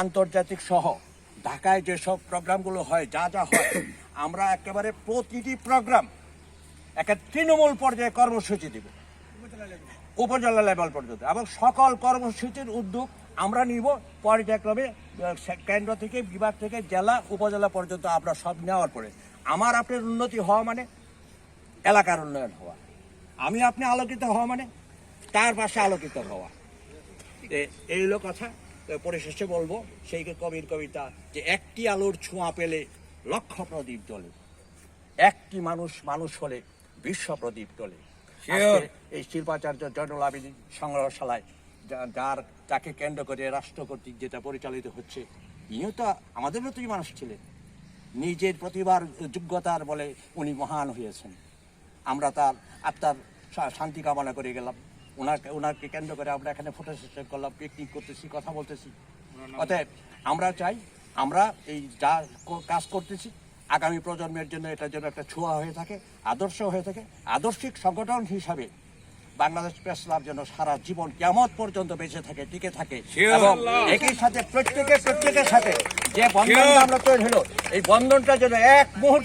আন্তর্জাতিক সহ ঢাকায় যেসব প্রোগ্রামগুলো হয়, যা যা হয়, আমরা একেবারে প্রতিটি প্রোগ্রাম একটা তৃণমূল পর্যায়ে কর্মসূচি দিব। উপজেলা লেভেল পর্যন্ত। এবং সকল কর্মসূচির উদ্যোগ আমরা নিব পর্যায়ক্রমে কেন্দ্র থেকে, বিভাগ থেকে, জেলা, উপজেলা পর্যন্ত আমরা সব নেওয়ার পরে। আমার আপনার উন্নতি হওয়া মানে এলাকার উন্নয়ন হওয়া। আমি আপনি আলোকিত হওয়া মানে তার পাশে আলোকিত হওয়া। এই কথা। তো পরিশেষে বলব সেই কবির কবিতা যে একটি আলোর ছোঁয়া পেলে লক্ষ প্রদীপ জ্বলে। একটি মানুষ মানুষ হলে বিশ্ব প্রদীপ. আজকে এই শিল্পাচার্য জয়নুল সংগ্রহশালায় যার তাকে কেন্দ্র করে রাষ্ট্র কর্তৃক যেটা পরিচালিত হচ্ছে ইনিও তো আমাদের মতোই মানুষ ছিলেন। নিজের প্রতিভার যোগ্যতার বলে উনি মহান হয়েছেন। আমরা তার আত্মার শান্তি কামনা করে গেলাম। ওনাকে ওনাকে কেন্দ্র করে আমরা এখানে ফটো সেশন করলাম পিকনিক করতেছি কথা বলতেছি। অতএব আমরা চাই আমরা এই যা কাজ করতেছি আগামী প্রজন্মের জন্য এটার জন্য একটা ছোঁয়া হয়ে থাকে আদর্শ হয়ে থাকে। আদর্শিক সংগঠন হিসাবে বাংলাদেশ প্রেস ক্লাব যেন সারা জীবন কেমন পর্যন্ত বেঁচে থাকে টিকে থাকে. এবং একই সাথে প্রত্যেকে প্রত্যেকের সাথে যে বন্ধনটা আমরা তৈরি হলো এই বন্ধনটা যেন এক মুহূর্তে